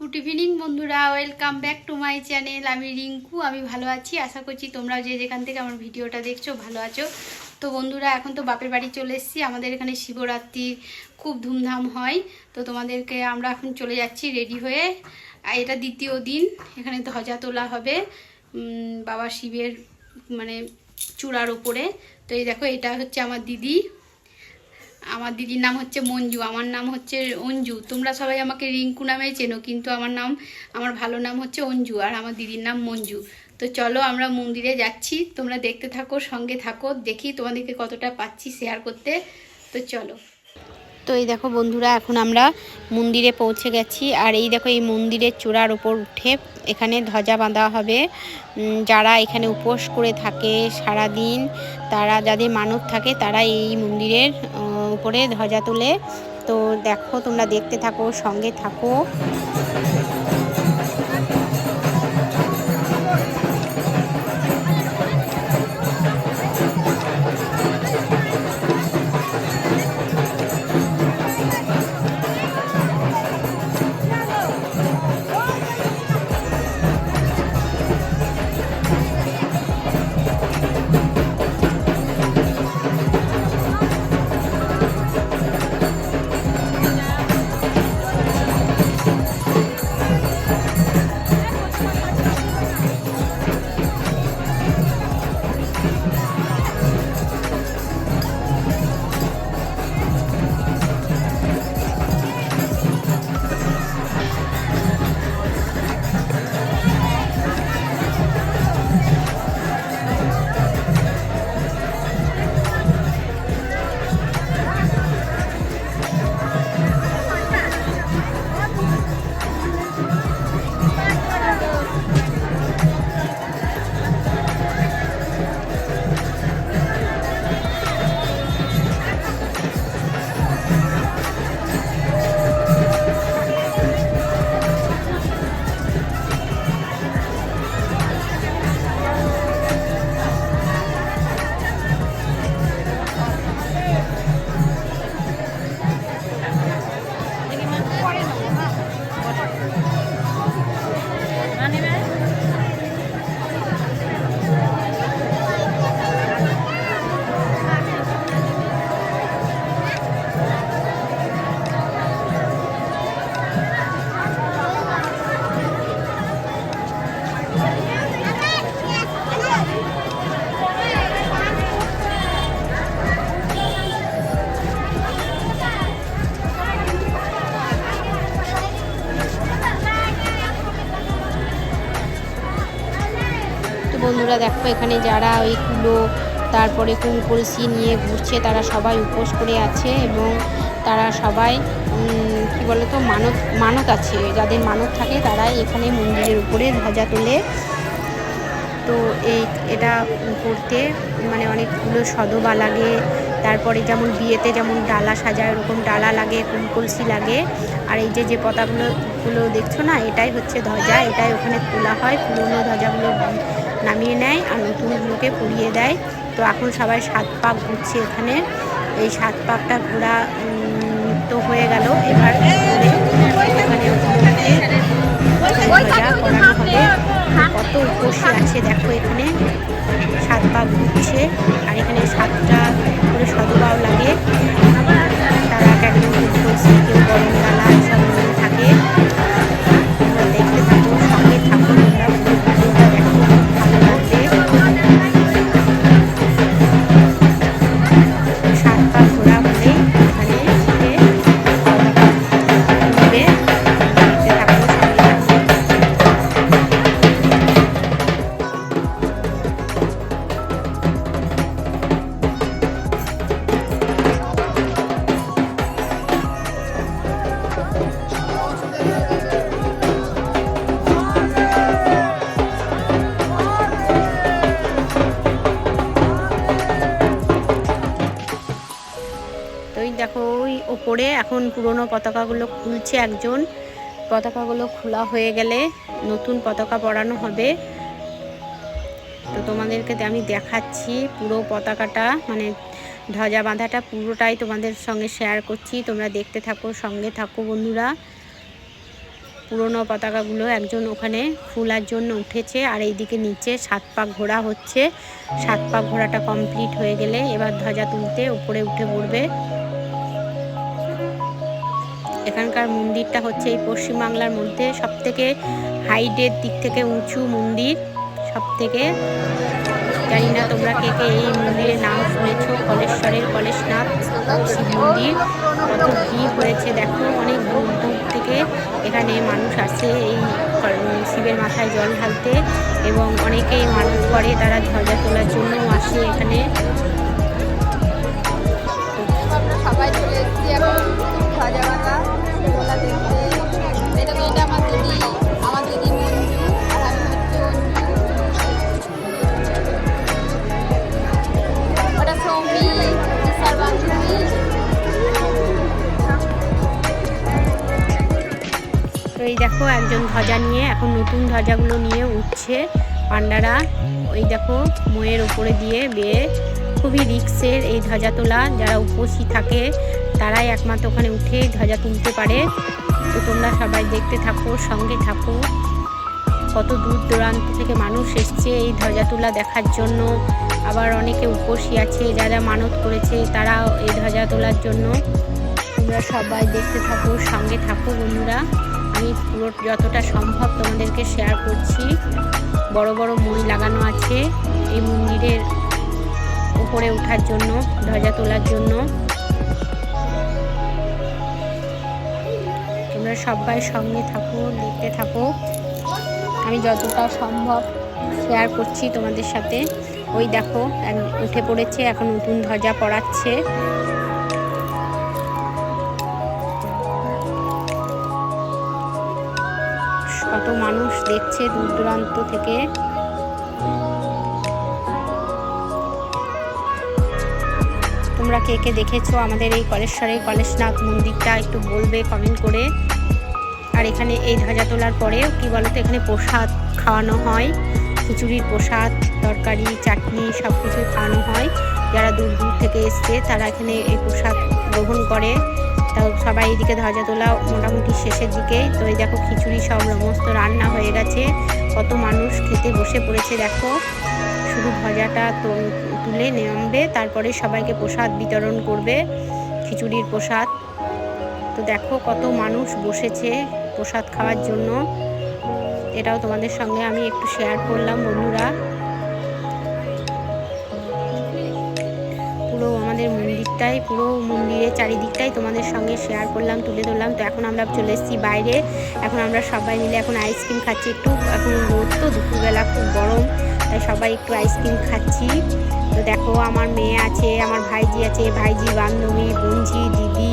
Good evening বন্ধুরা। Welcome back to my channel আমি রিঙ্কু, আমি ভালো আছি। আশা করছি তোমরাও যে যেখান থেকে আমার ভিডিওটা দেখছ, ভালো আছো। তো বন্ধুরা, এখন তো বাপের বাড়ি চলে এসেছি। আমাদের এখানে শিবরাত্রির খুব ধুমধাম হয়। তো তোমাদেরকে আমরা এখন চলে যাচ্ছি রেডি হয়ে। এটা দ্বিতীয় দিন। এখানে ধ্বজা তোলা হবে। বাবা শিবের মানে চূড়ার ওপরে তো এই দেখো, এটা হচ্ছে আমার দিদি। আমার দিদির নাম হচ্ছে মঞ্জু, আমার নাম হচ্ছে অঞ্জু। তোমরা সবাই আমাকে রিঙ্কু নামেই চেনো, কিন্তু আমার নাম, আমার ভালো নাম হচ্ছে অঞ্জু আর আমার দিদির নাম মঞ্জু। তো চলো আমরা মন্দিরে যাচ্ছি, তোমরা দেখতে থাকো, সঙ্গে থাকো, দেখি তোমাদেরকে কতটা পাচ্ছি শেয়ার করতে। তো চলো। তো এই দেখো বন্ধুরা, এখন আমরা মন্দিরে পৌঁছে গেছি, আর এই দেখো এই মন্দিরের চূড়ার ওপর উঠে এখানে ধ্বজা বাঁধা হবে। যারা এখানে উপোস করে থাকে সারা দিন তারা যাদের মানত থাকে, তারা এই মন্দিরের উপরে ধ্বজা তুলে। তো দেখো তোমরা দেখতে থাকো সঙ্গে থাকো। বন্ধুরা দেখো, এখানে যারা ওই কুলো, তারপরে কুমকলসি নিয়ে ঘুরছে, তারা সবাই উপোস করে আছে এবং তারা সবাই কি কি বলতো মানত মানত আছে। যাদের মানত থাকে, তারাই এখানে মন্দিরের উপরে ধ্বজা তোলে। তো এই, এটা করতে মানে অনেকগুলো সদবা লাগে। তারপরে যেমন বিয়েতে যেমন ডালা সাজায়, ওরকম ডালা লাগে কুমকলসি লাগে। আর এই যে যে পতাগুলো গুলো দেখছ না, এটাই হচ্ছে ধ্বজা। এটাই ওখানে তোলা হয়। পুরোনো ধ্বজাগুলো নামিয়ে নেয় আর নতুনগুলোকে পুড়িয়ে দেয়। তো এখন সবাই সাত পাক ঘুরছে এখানে। এই সাত পাকটা ঘোরা তো হয়ে গেল এবার কত উপসী আছে দেখো এখানে। সাত পাক ঘুরছে আর এখানে সাতটা ওই দেখো, ওই ওপরে এখন পুরনো পতাকাগুলো খুলছে একজন। পতাকাগুলো খোলা হয়ে গেলে নতুন পতাকা পরানো হবে। তো তোমাদেরকে আমি দেখাচ্ছি পুরো পতাকাটা মানে ধ্বজা বাঁধাটা পুরোটাই তোমাদের সঙ্গে শেয়ার করছি। তোমরা দেখতে থাকো, সঙ্গে থাকো বন্ধুরা। পুরনো পতাকাগুলো একজন ওখানে ফুলার জন্য উঠেছে আর এইদিকে নিচে সাত পাক ঘোরা হচ্ছে। সাত পাক ঘোরাটা কমপ্লিট হয়ে গেলে এবার ধ্বজা তুলতে উপরে উঠে পড়বে। এখানকার মন্দিরটা হচ্ছে এই পশ্চিমবাংলার মধ্যে সব থেকে হাইটের দিক থেকে উঁচু মন্দির সব থেকে জানি না তোমরা কে কে এই মন্দিরের নাম শুনেছো, কলেশ্বরের কলেশনাথ শিব মন্দির। কত ভিড় হয়েছে, দেখো, অনেক দূর দূর থেকে এখানে মানুষ আসে এই শিবের মাথায় জল ঢালতে এবং অনেকেই মানুষ করে তারা ধ্বজা তোলার জন্য আসে এখানে। তো এই দেখো একজন ধ্বজা নিয়ে, এখন নতুন ধ্বজাগুলো নিয়ে উঠছে পান্ডারা। ওই দেখো ময়ের ওপরে দিয়ে বেয়ে খুবই রিক্সের এই ধ্বজা তোলা। যারা উপসী থাকে, তারাই একমাত্র ওখানে উঠে ধ্বজা তুলতে পারে। তো তোমরা সবাই দেখতে থাকো, সঙ্গে থাকো। কত দূর দূরান্ত থেকে মানুষ এসছে এই ধ্বজা তোলা দেখার জন্য। আবার অনেকে উপসী আছে যারা মানত করেছে তারা এই ধ্বজা তোলার জন্য। তোমরা সবাই দেখতে থাকো, সঙ্গে থাকো বন্ধুরা। আমি পুরো যতটা সম্ভব তোমাদেরকে শেয়ার করছি। বড় বড় মই লাগানো আছে এই মন্দিরের উপরে ওঠার জন্য, ধ্বজা তোলার জন্য। তোমরা সবাই সঙ্গে থাকো, দেখতে থাকো। আমি যতটা সম্ভব শেয়ার করছি তোমাদের সাথে। ওই দেখো উঠে পড়েছে, এখন নতুন ধ্বজা পড়াচ্ছে। কত মানুষ দেখছে দূর দূরান্ত থেকে। তোমরা কে কে দেখেছ আমাদের এই কলেশ্বরের কলেশনাথ মন্দিরটা একটু বলবে কমেন্ট করে। আর এখানে এই ধ্বজা তোলার পরে কি বলতো, এখানে প্রসাদ খাওয়ানো হয়। খিচুড়ির প্রসাদ, তরকারি, চাটনি সব কিছু খাওয়ানো হয়। যারা দূর দূর থেকে এসছে, তারা এখানে এই প্রসাদ গ্রহণ করে। তাও সবাই এদিকে ধ্বজা তোলা মোটামুটি শেষের দিকে। তো এই দেখো খিচুড়ি সব সমস্ত রান্না হয়ে গেছে। কত মানুষ খেতে বসে পড়েছে দেখো। শুধু তো- তুলে নামবে, তারপরে সবাইকে প্রসাদ বিতরণ করবে, খিচুড়ির প্রসাদ। তো দেখো কত মানুষ বসেছে প্রসাদ খাওয়ার জন্য। এটাও তোমাদের সঙ্গে আমি একটু শেয়ার করলাম বন্ধুরা। আমাদের পুরো মন্দিরের চারিদিকটাই তোমাদের সঙ্গে শেয়ার করলাম, তুলে ধরলাম। তো এখন আমরা চলে এসেছি বাইরে। এখন আমরা সবাই মিলে এখন আইসক্রিম খাচ্ছি। একটু এখন রোদ তো, দুপুরবেলা খুব গরম, তাই সবাই একটু আইসক্রিম খাচ্ছি। তো দেখো, আমার মেয়ে আছে, আমার ভাইজি আছে, ভাইজি বান্ধবী বোনজি দিদি